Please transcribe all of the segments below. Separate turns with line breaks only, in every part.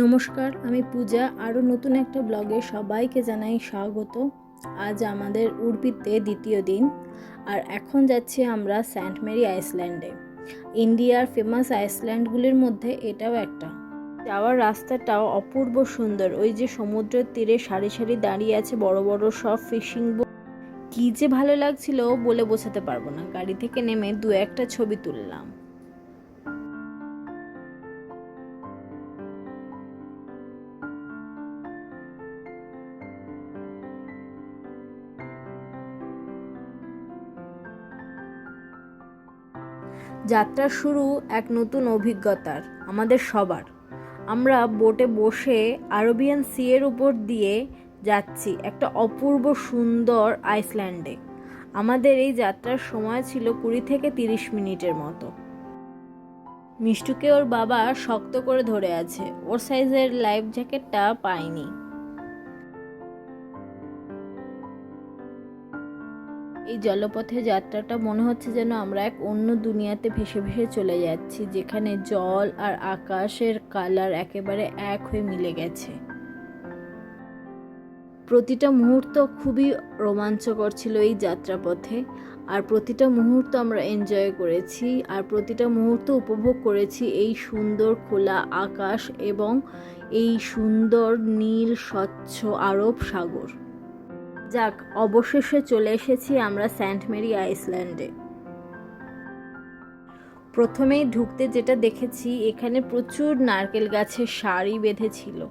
নমস্কার, আমি পূজা। আরও নতুন একটা ব্লগে সবাইকে জানাই স্বাগত। আজ আমাদের উড়পিতে দ্বিতীয় দিন। আর এখন যাচ্ছি আমরা সেন্ট মেরি আইসল্যান্ডে। ইন্ডিয়ার ফেমাস আইসল্যান্ডগুলির মধ্যে এটাও একটা। যাওয়ার রাস্তাটাও অপূর্ব সুন্দর। ওই যে সমুদ্রের তীরে সারি সারি দাঁড়িয়ে আছে বড় বড় সব ফিশিং বোট কী যে ভালো লাগছিল বলে বোঝাতে পারব না। গাড়ি থেকে নেমে দু একটা ছবি তুললাম। যাত্রা শুরু এক নতুন অভিজ্ঞতার, আমাদের সবার। আমরা বোটে বসে আরবিয়ান সি এর উপর দিয়ে যাচ্ছি একটা অপূর্ব সুন্দর আইসল্যান্ডে। আমাদের এই যাত্রার সময় ছিল কুড়ি থেকে তিরিশ মিনিটের মতো। মিষ্টুকে ওর বাবা শক্ত করে ধরে আছে, ওর সাইজের লাইফ জ্যাকেটটা পায়নি। এই জলপথে যাত্রাটা মনে হচ্ছে যেন আমরা এক অন্য দুনিয়াতে ভেসে ভেসে চলে যাচ্ছি, যেখানে জল আর আকাশের কালার একেবারে এক হয়ে মিলে গেছে। প্রতিটা মুহূর্ত খুবই রোমাঞ্চকর ছিল এই যাত্রাপথে, আর প্রতিটা মুহূর্ত আমরা এনজয় করেছি, আর প্রতিটা মুহূর্ত উপভোগ করেছি এই সুন্দর খোলা আকাশ এবং এই সুন্দর, নীল, স্বচ্ছ আরব সাগর। যাক, অবশেষে চলে এসেছি আমরা সেন্ট মেরি আইসল্যান্ডে। প্রথমেই ঢুকতে যেটা দেখেছি, এখানে প্রচুর নারকেল গাছের সারি বেঁধেছিল।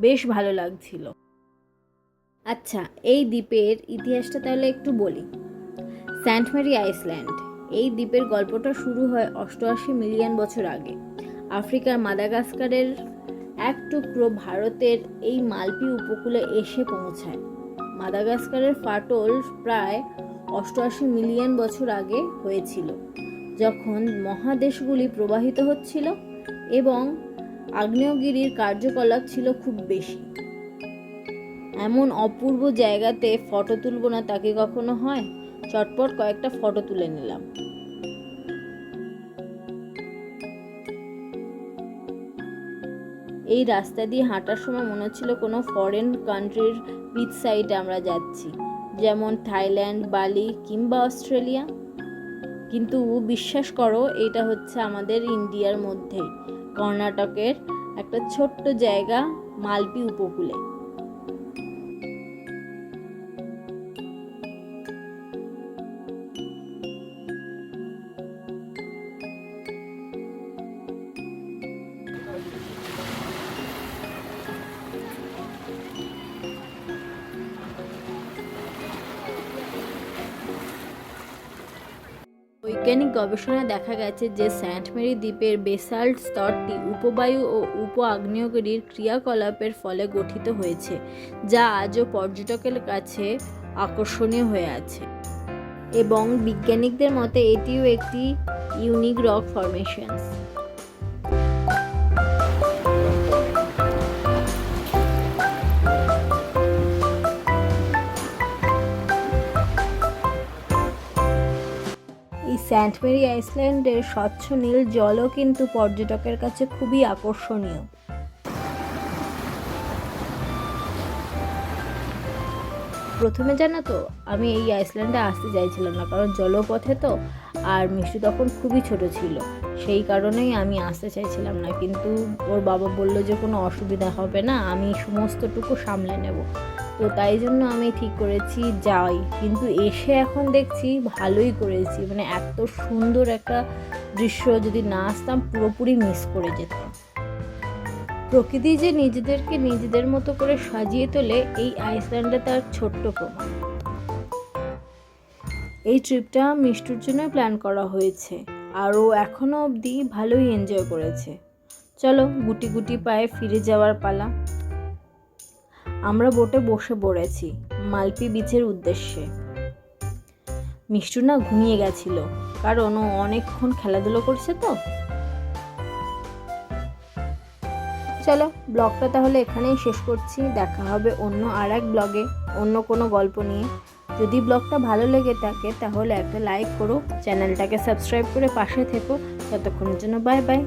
বেশ ভালো লাগছিল। আচ্ছা এই দ্বীপের ইতিহাসটা তাহলে একটু বলি। সেন্ট মেরি আইসল্যান্ড, এই দ্বীপের গল্পটা শুরু হয় অষ্টআশি মিলিয়ন বছর আগে। আফ্রিকার মাদাগাস্কারের এক টুকরো ভারতের এই মালপি উপকূলে এসে পৌঁছায়। মাদাগাস্কারের ফাটল প্রায় অষ্টআশি মিলিয়ন বছর আগে হয়েছিল, যখন মহাদেশগুলি প্রবাহিত হচ্ছিল এবং আগ্নেয়গিরির কার্যকলাপ ছিল খুব বেশি। এমন অপূর্ব জায়গাতে ফটো তুলব না তাকে কখনো হয়? চটপট কয়েকটা ফটো তুলে নিলাম। এই রাস্তা দিয়ে হাঁটার সময় মনে হচ্ছিল কোনো ফরেন কান্ট্রির বিচ সাইডে আমরা যাচ্ছি। যেমন থাইল্যান্ড, বালি কিংবা অস্ট্রেলিয়া। কিন্তু বিশ্বাস করো, এটা হচ্ছে আমাদের ইন্ডিয়ার মধ্যে। কর্ণাটকের একটা ছোট্ট জায়গা মালপি উপকূলে। বৈজ্ঞানিক গবেষণায় দেখা গেছে যে স্যান্ট মেরি দ্বীপের বেসাল্ট স্তরটি উপবায়ু ও উপ আগ্নেয়গিরির ক্রিয়াকলাপের ফলে গঠিত হয়েছে, যা আজও পর্যটকের কাছে আকর্ষণীয় হয়ে আছে। এবং বিজ্ঞানিকদের মতে এটিও একটি ইউনিক রক ফরমেশনস। এই সেন্ট মেরি আইসল্যান্ডের স্বচ্ছ নীল জলও কিন্তু পর্যটকের কাছে খুবই আকর্ষণীয়। প্রথমে জানো তো, আমি এই আইসল্যান্ডে আসতে চাইছিলাম না, কারণ জলপথে তো, আর মিষ্টি তখন খুবই ছোট ছিল। সেই কারণেই আমি আসতে চাইছিলাম না, কিন্তু ওর বাবা বলল যে কোনো অসুবিধা হবে না, আমি সমস্তটুকু সামলে নেব। তো তাই জন্য আমি ঠিক করেছি যাই। কিন্তু এসে এখন দেখছি ভালোই করেছি। মানে এত সুন্দর একটা দৃশ্য যদি না আসতাম, পুরোপুরি মিস করে যেতাম। প্রকৃতি যে নিজেদেরকে নিজেদের মতো করে সাজিয়ে তোলে, এই আইসল্যান্ডে তার ছোট্ট প্রমাণ। এই ট্রিপটা মিষ্টুর জন্য প্ল্যান করা হয়েছে। আর ও এখনও অবধি ভালোই এনজয় করেছে। চলো গুটি গুটি পায়ে ফিরে যাওয়ার পালা। আমরা বোটে বসে পড়েছি, মালপি বিচের উদ্দেশ্যে। মিষ্টু না ঘুমিয়ে গেছিল, কারণ ও অনেকক্ষণ খেলাধুলো করছে তো। চলো, ব্লগটা তাহলে এখানেই শেষ করছি, দেখা হবে অন্য আর এক ব্লগে, অন্য কোনো গল্প নিয়ে। যদি ব্লগটা ভালো লেগে থাকে, তাহলে একটা লাইক করো, চ্যানেলটাকে সাবস্ক্রাইব করে পাশে থেকো। ততক্ষণের জন্য বাই বাই।